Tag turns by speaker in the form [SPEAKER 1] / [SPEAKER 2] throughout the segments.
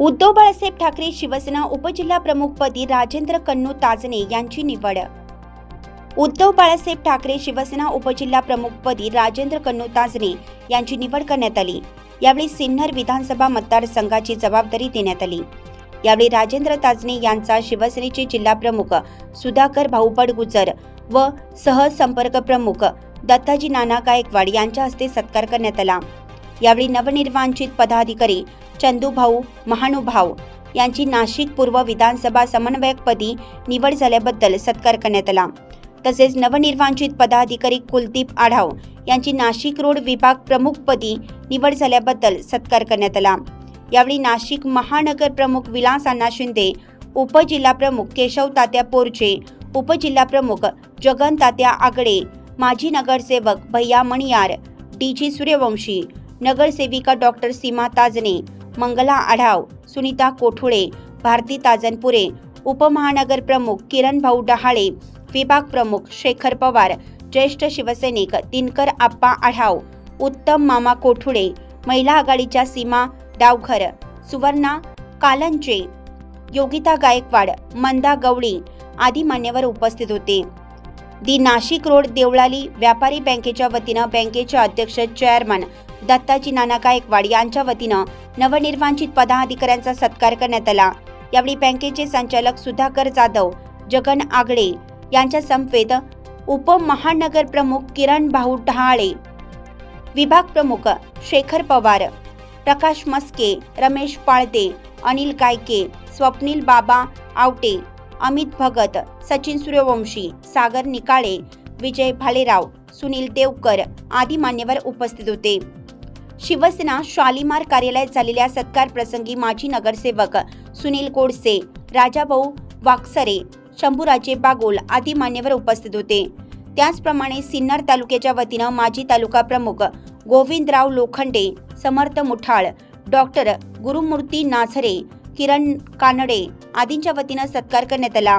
[SPEAKER 1] उद्धव बाळासाहेब ठाकरे शिवसेना उपजिल्हा प्रमुखपदी राजेंद्र कन्नू ताजने यांची निवड. उद्धव बाळासाहेब ठाकरे शिवसेना उपजिल्हा प्रमुखपदी राजेंद्र कन्नू ताजने यांची निवड करण्यात आली. यावेळी सिन्नर विधानसभा मतदारसंघाची जबाबदारी देण्यात आली. यावेळी राजेंद्र ताजने यांचा शिवसेनेचे जिल्हाप्रमुख सुधाकर भाऊपड गुजर व सहसंपर्क प्रमुख दत्ताजी नाना गायकवाड यांच्या हस्ते सत्कार करण्यात आला. यावेळी नवनिर्वांचित पदाधिकारी चंदूभाऊ महानुभाव यांची नाशिक पूर्व विधानसभा समन्वयकपदी निवड झाल्याबद्दल सत्कार करण्यात आला. तसेच नवनिर्वांचित पदाधिकारी कुलदीप आढाव यांची नाशिक रोड विभाग प्रमुखपदी निवड झाल्याबद्दल सत्कार करण्यात आला. यावेळी नाशिक महानगर प्रमुख विलास अण्णा शिंदे उपजिल्हा प्रमुख केशव तात्या पोरचे उपजिल्हा प्रमुख जगन तात्या आगडे माजी नगरसेवक भैया मणियार डी जी सूर्यवंशी नगरसेविका डॉक्टर सीमा ताजने मंगला आढाव सुनीता कोठुळे भारती ताजनपुरे उपमहानगर प्रमुख किरण भाऊ डहाळे विभाग प्रमुख शेखर पवार ज्येष्ठ शिवसैनिक दिनकर आप्पा आढाव उत्तम मामा कोठुळे महिला आघाडीच्या सीमा डावघर सुवर्णा कालंचे योगिता गायकवाड मंदा गवळी आदी मान्यवर उपस्थित होते. दी नाशिक रोड देवळाली व्यापारी बँकेच्या वतीनं बँकेचे अध्यक्ष चेअरमन दत्ताजी नाना गायकवाड यांच्या वतीनं नवनिर्वाचित पदाधिकाऱ्यांचा सत्कार करण्यात आला. यावेळी बँकेचे संचालक सुधाकर जाधव जगन आगडे यांच्या समवेत उपमहानगर प्रमुख किरण भाऊ ढहाळे विभाग प्रमुख शेखर पवार प्रकाश मस्के रमेश पाळते अनिल गायके स्वप्नील बाबा आवटे अमित भगत सचिन सूर्यवंशी सागर निकाळे विजय भालेराव सुनील देवकर आदी मान्यवर उपस्थित होते. शिवसेना शालिमार कार्यालयात झालेल्या सत्कार प्रसंगी माजी नगरसेवक सुनील गोडसे राजाभाऊ वाकसरे शंभूराजे बागोल आदी मान्यवर उपस्थित होते. त्याचप्रमाणे सिन्नर तालुक्याच्या वतीनं माजी तालुका प्रमुख गोविंदराव लोखंडे समर्थ मुठाळ डॉक्टर गुरुमूर्ती नाझरे किरण कानडे आदींच्या वतीनं सत्कार करण्यात आला.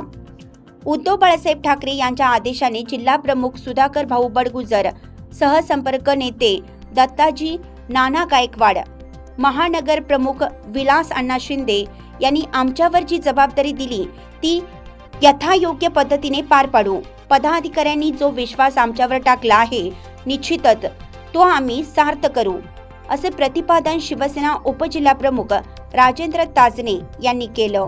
[SPEAKER 1] उद्धव बाळासाहेब ठाकरे यांच्या आदेशाने जिल्हा प्रमुख सुधाकर भाऊ बडगुजर सहसंपर्क नेते दत्ताजी नाना गायकवाड महानगर प्रमुख विलास अण्णा शिंदे यांनी आमच्यावर जी जबाबदारी दिली ती यथायोग्य पद्धतीने पार पाडू. पदाधिकाऱ्यांनी जो विश्वास आमच्यावर टाकला आहे निश्चितच तो आम्ही सार्थ करू असे प्रतिपादन शिवसेना उपजिल्हाप्रमुख राजेंद्र ताजने यांनी केलं.